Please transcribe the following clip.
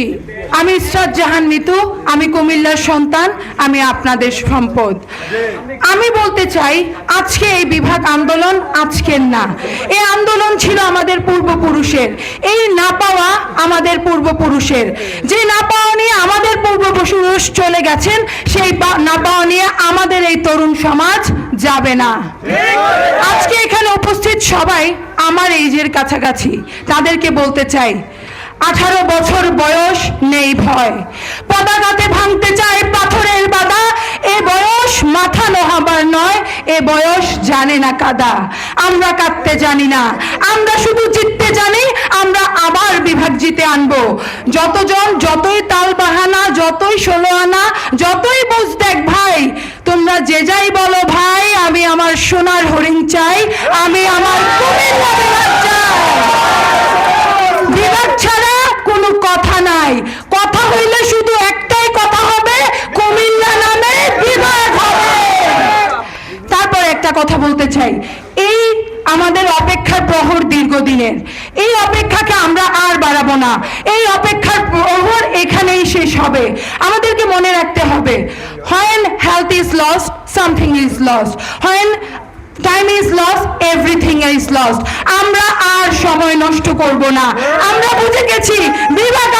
সুদী আমি ইসরাত জাহান মিতু, আমি কুমিল্লার সন্তান, আমি আপনাদের সম্পদ। আমি বলতে চাই, আজকে এই বিভাগ আন্দোলন আজকের না। এই আন্দোলন ছিল আমাদের পূর্বপুরুষের। এই না পাওয়া আমাদের পূর্বপুরুষের। যে না পাওয়া নিয়ে আমাদের পূর্বপুরুষ চলে গেছেন, সেই না পাওয়া নিয়ে আমাদের এই তরুণ সমাজ যাবে না। আজকে এখানে উপস্থিত সবাই আমার এইজের কাছাকাছি। তাদেরকে বলতে চাই আঠারো বছর বয়স নেই ভয়। পতাকাতে ভাঙতে চায় পাথরের বাধা। এ বয়স মাথা নোহাবার নয়, এ বয়স জানে না কাদা। আমরা কাঁদতে জানি না, আমরা শুধু জিততে জানি, আমরা আবার বিভাগ জিতে আনব। যতজন, যতই তাল বাহানা, যতই ষোলো আনা, যতই বুঝ দেখ ভাই, তোমরা যে যাই বলো ভাই, আমি আমার সোনার হরিণ চাই, আমি আমার কুমিল্লা বিভাগ চাই বিভাগ ছাড়া কোনো কথা নাই। কথা হইলে শুধু একটাই কথা হবে, কুমিল্লা নামে বিভাগ হবে। তারপর একটা কথা বলতে চাই। এই আমাদের অপেক্ষার প্রহর দীর্ঘদিনের। এই অপেক্ষাকে আমরা আর বাড়াবো না। এই অপেক্ষার প্রহর এখানেই শেষ হবে। আমাদেরকে মনে রাখতে হবে when health is lost something is lost when time is lost everything is lost আমরা আর সময় নষ্ট করব না। আমরা বুঝে গেছি বিভাগ